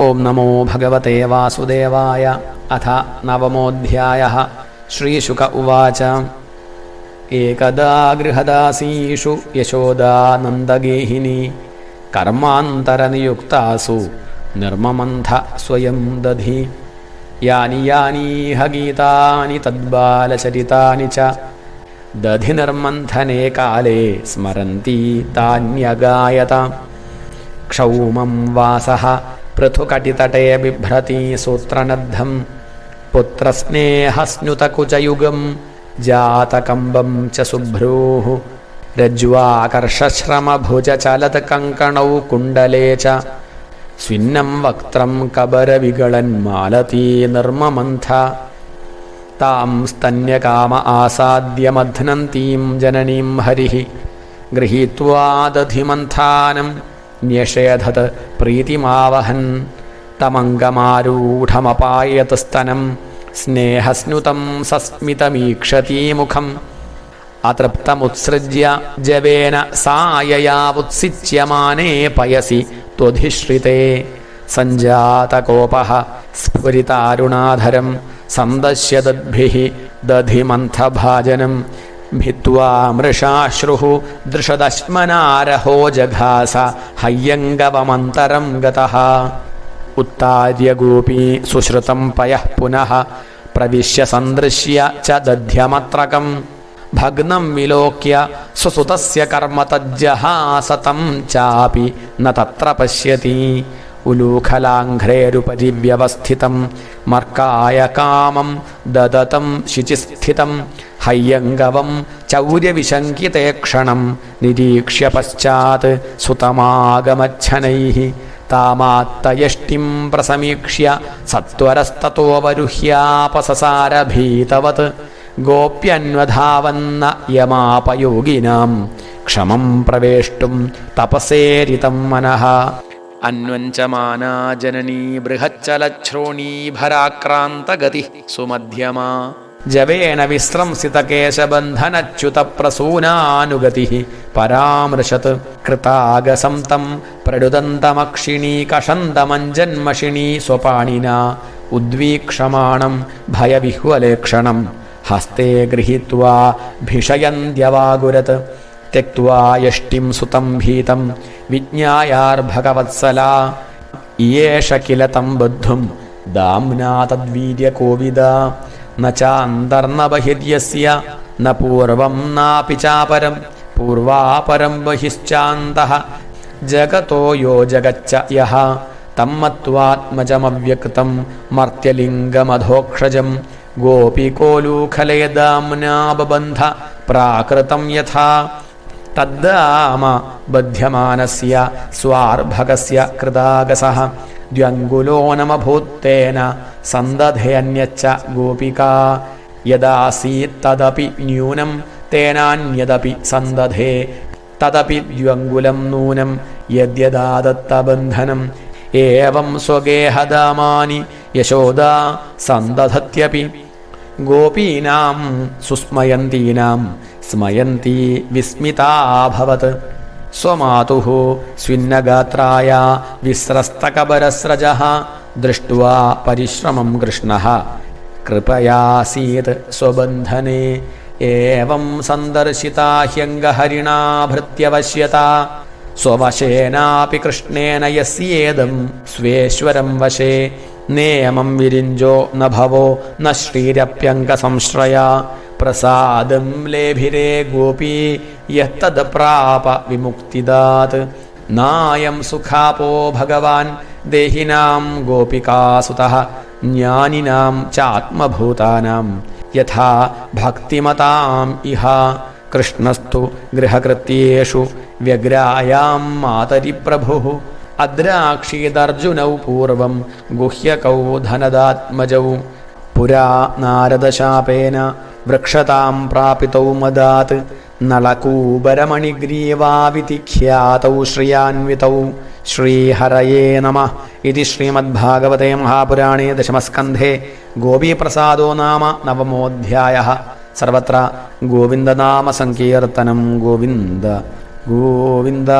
ഓം നമോ ഭഗവത്തെ വാസുദേവായ അഥ നവമോധ്യായ. ശ്രീശുക ഉവാച. ഏകദാ ഗൃഹദാസീഷു യശോദാനന്ദഗേഹിനി. കർമാന്തരനിയുക്താസു നിർമ്മമന്ഥ സ്വയം ദധി. യാനി യാനീഹ ഗീതാനി തദ്ബാലചരിതാനി ച. ദധി നിർമന്ഥനെ കാലേ സ്മരന്തി താന്യഗായത. ക്ഷൗമം വാസഃ പൃഥുകടിതടേ ബിഭ്രതി സൂത്രനദ്ധം പുത്രസ്നേഹസ്നുതകുചയുഗം ജാതകമ്പം ച സുഭ്രൂः रज्ज्वाकर्षश्रमभुजचलत्कङ्कणौ कुण्डले च स्विन्नं वक्त्रं कबरविगळन्मालती निर्ममन्थ तां स्तन्यकाम आसाद्यमध्नन्तीं जननीं हरिः गृहीत्वा दधिमन्थानम् ന്യഷേധത് പ്രീതിമാവഹൻ തമംഗമാരൂഢമപായതസ്തനം സ്നേഹസ്നുതം സസ്മിതമീക്ഷതീമുഖം അതൃപ്തമുത്സൃജ്യ ജവേന സായയാവുത്സിച്യമാനേ പയസി ത്വധിശ്രിതേ സഞ്ജാതകോപ സ്ഫുരിതാരുണാധരം സന്ദശ്യതദ്ഭിः ദധിമന്ഥഭാജനം ഭിത്വാ മൃഷാശ്രുഃ ദൃഷദശ്മനാരഹോ ജഘാസ ഹയ്യംഗവമന്തരം ഗതഃ ഉത്താര്യഗോപീ സുശ്രുതം പയഃ പുനഃ പ്രവിശ്യ സന്ദൃശ്യ ച ദധ്യമത്രകം ഭഗ്നം വിലോക്യ സ്വസുതസ്യ കർമ്മ തജ്ജഹാസതം ചാപി ന തത്ര പശ്യതി ഉലൂഖലാഘ്രേരുപരി വ്യവസ്ഥിതം മർക്കായ കാമം ദദതം ശിചിസ്ഥിതം ഹയ്യംഗവം ചൗര്യവിശങ്കിതേക്ഷണം നിരീക്ഷ്യ പശ്ചാത് സുതമാഗമച്ഛനൈ താമാത്തയഷ്ടിം പ്രസമീക്ഷ്യ സത്വരസ്തോപരുഹ്യാപസസാരഭീതവത് ഗോപ്യന്വധാവന്ന യമാപയോഗിനാം ക്ഷമം പ്രവേഷ്ടും തപസേരിതം മനഃ. അന്വഞ്ചമാനാ ജനനീ ബൃഹച്ചലശ്രോണീ ഭരാക്രാന്തഗതി സുമധ്യമാ. ജവേന വിശ്രംസിതകേശബന്ധനച്യുതപ്രസൂനാനുഗതി പരാമൃശത്. കൃതാഗസം തം പ്രടുദന്തമക്ഷിണീ കഷന്തമഞ്ജന്മഷിണീ സ്വപാണിന. ഉദ്വീക്ഷമാണം ഭയവിഹ്വലേക്ഷണം. ഹസ്തേ ഗൃഹീത്വാ ഭിഷയന്ത്യവാകുരത്. തെക്വാ യഷ്ടിം സുതം ഭീതം. വിജ്ഞായാർഭഗവത്സല. ഇയേഷ കില തം ബദ്ധും. ദാംനാ തദ്വീര്യകോവിദ ന ചാന്തർന്ന ബഹിര്യസ്യ ന പൂർവം നാപി ചാപരം പൂർവാപരം ബഹിശ്ചാന്ത ജഗതോ യോ ജഗച്ച യഹ തമ്മത്വാത്മജമവ്യക്തം മർത്യലിംഗമധോക്ഷജം ഗോപികോലൂഖലയദാംനാബന്ധ പ്രാകൃതം യഥാ തദ്ദാമ ബധ്യമാനസ്യ സ്വാർഭകസ്യ കൃതാഗസഃ ദ്വങ്കുലോനമഭൂത്തേന സന്തധയന്യച്ച ഗോപിക യദാസീത്തദപി ന്യൂനം തേനാന്യദപി സന്തധേ തദപി ദ്വങ്കുലം നൂനം യദ്യദാദത്തബന്ധനം ഏവം സ്വഗേഹദാമാനി യശോദാ സന്തധത്യപി ഗോപീനാം സുസ്മയന്തീനാം സ്മയന്തി വിസ്മിതാഭവത് സ്വമാതു സ്വിന്നഗാത്രായ വിസ്രസ്തകബരസ്രജ ദൃഷ്ട്വാ പരിശ്രമം കൃഷ്ണ. കൃപയാസീത് സ്വബന്ധനെ ഏവം സന്ദർശിതാ ഹ്യംഗഹരിണാ ഭൃത്യവശ്യത സ്വവശേനാപി കൃഷ്ണേന യസ്യേതം സ്വേശ്വരം വശേ നിയമം വിരിഞ്ചോ ന ഭവോ ന ശ്രീരപ്യംഗസംശ്രയ. പ്രസാദം ലേഭിരേ ഗോപീ യത്തത് പ്രാപ വിമുക്തിദാത്. നായം സുഖാപോ ഭഗവാൻ ദേഹിനാം ഗോപികാസുത. ജ്ഞാനിനാം ചാത്മഭൂതാനാം. യഥാ ഭക്തിമതാം ഇഹ. കൃഷ്ണസ്തു ഗൃഹകൃത്യേഷു വ്യഗ്രായാം മാതരി പ്രഭുഃ അദ്രാക്ഷീതർജുനൗ പൂർവം ഗുഹ്യകൗ ധനദാത്മജൗ പുരാ നാരദശാപേന വൃക്ഷതാം പ്രാപിതൗ മദാത്. നളകൂപരമണിഗ്രീവാവിതി ഖ്യാതൗ ശ്രിയാൻവിതൗ. ശ്രീഹരയേ നമ. ഇതി ശ്രീമദ്ഭാഗവതേ മഹാപുരാണേ ദശമസ്കന്ധേ. ഗോപീപ്രസാദോ നാമ നവമോധ്യായ. സർവത്ര ഗോവിന്ദനാമസങ്കീർത്തനം ഗോവിന്ദ. ഗോവിന്ദ.